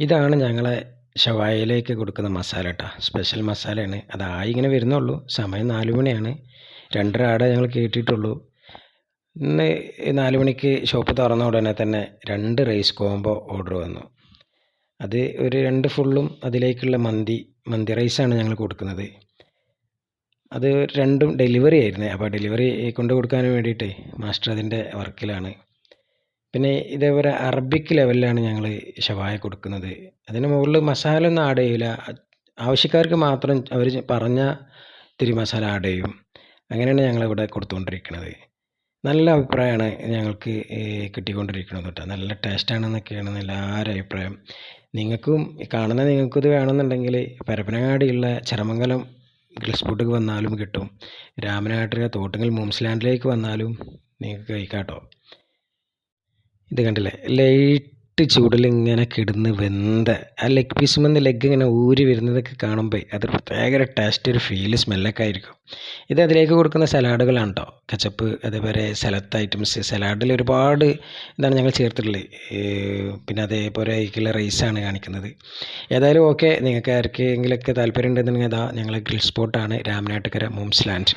ഇതാണ് ഞങ്ങളെ ഷവായയിലേക്ക് കൊടുക്കുന്ന മസാല കേട്ടോ സ്പെഷ്യൽ മസാലയാണ്. അതായി ഇങ്ങനെ വരുന്നുള്ളൂ. സമയം നാല് മണിയാണ്. രണ്ടര ആടെ ഞങ്ങൾ കേട്ടിട്ടുള്ളൂ. ഇന്ന് നാല് മണിക്ക് ഷോപ്പ് തുറന്ന ഉടനെ തന്നെ രണ്ട് റൈസ് കോംബോ ഓർഡർ വന്നു. അത് ഒരു രണ്ട് ഫുള്ളും അതിലേക്കുള്ള മന്തി മന്തി റൈസാണ് ഞങ്ങൾ കൊടുക്കുന്നത്. അത് രണ്ടും ഡെലിവറി ആയിരുന്നേ. അപ്പോൾ ഡെലിവറി കൊണ്ടു കൊടുക്കാൻ വേണ്ടിയിട്ട് മാസ്റ്റർ അതിന്റെ വർക്കിലാണ്. പിന്നെ ഇതേപോലെ അറബിക് ലെവലിലാണ് ഞങ്ങൾ ഷവായ കൊടുക്കുന്നത്. അതിന് മുകളിൽ മസാല ഒന്നും ആഡ് ചെയ്യില്ല ആവശ്യക്കാർക്ക് മാത്രം അവർ പറഞ്ഞ ഇത്തിരി മസാല ആഡ് ചെയ്യും. അങ്ങനെയാണ് ഞങ്ങളിവിടെ കൊടുത്തുകൊണ്ടിരിക്കുന്നത് നല്ല അഭിപ്രായമാണ് ഞങ്ങൾക്ക് കിട്ടിക്കൊണ്ടിരിക്കുന്നത് കേട്ടോ. നല്ല ടേസ്റ്റാണെന്നൊക്കെയാണ് എല്ലാവരും അഭിപ്രായം. നിങ്ങൾക്കും കാണുന്ന നിങ്ങൾക്കും ഇത് വേണമെന്നുണ്ടെങ്കിൽ പരപ്പനങ്ങാടിയുള്ള ചെറമംഗലം ഗ്രിൽസ് ഫുഡ് വന്നാലും കിട്ടും. രാമനാട്ടിലെ തോട്ടങ്ങൾ മൂംസ് ലാൻഡിലേക്ക് വന്നാലും നിങ്ങൾക്ക് കഴിക്കാം കേട്ടോ. ഇത് കണ്ടില്ലേ? ലൈറ്റ് ചൂടിൽ ഇങ്ങനെ കിടന്ന് വെന്ത. ആ ലെഗ് പീസുമെന്ന് ലെഗ് ഇങ്ങനെ ഊരി വരുന്നതൊക്കെ കാണുമ്പോൾ അത് ഒരു ടേസ്റ്റ് ഒരു ഫീൽ സ്മെല്ലൊക്കെ ആയിരിക്കും. ഇത് അതിലേക്ക് കൊടുക്കുന്ന സലാഡുകളാണ് കച്ചപ്പ് അതേപോലെ സലത്ത് ഐറ്റംസ് സലാഡിൽ ഒരുപാട് ഇതാണ് ഞങ്ങൾ ചേർത്തിട്ടുള്ളത് പിന്നെ അതേപോലെ അതിലേക്കുള്ള റൈസാണ് കാണിക്കുന്നത്. ഏതായാലും ഓക്കെ നിങ്ങൾക്ക് ആർക്കെങ്കിലൊക്കെ താല്പര്യം ഉണ്ടെന്നുണ്ടെങ്കിൽ അതാ ഞങ്ങളെ ഗ്രിൽ സ്പോട്ടാണ് രാമനാട്ടുകര മൂംസ് ലാൻഡ്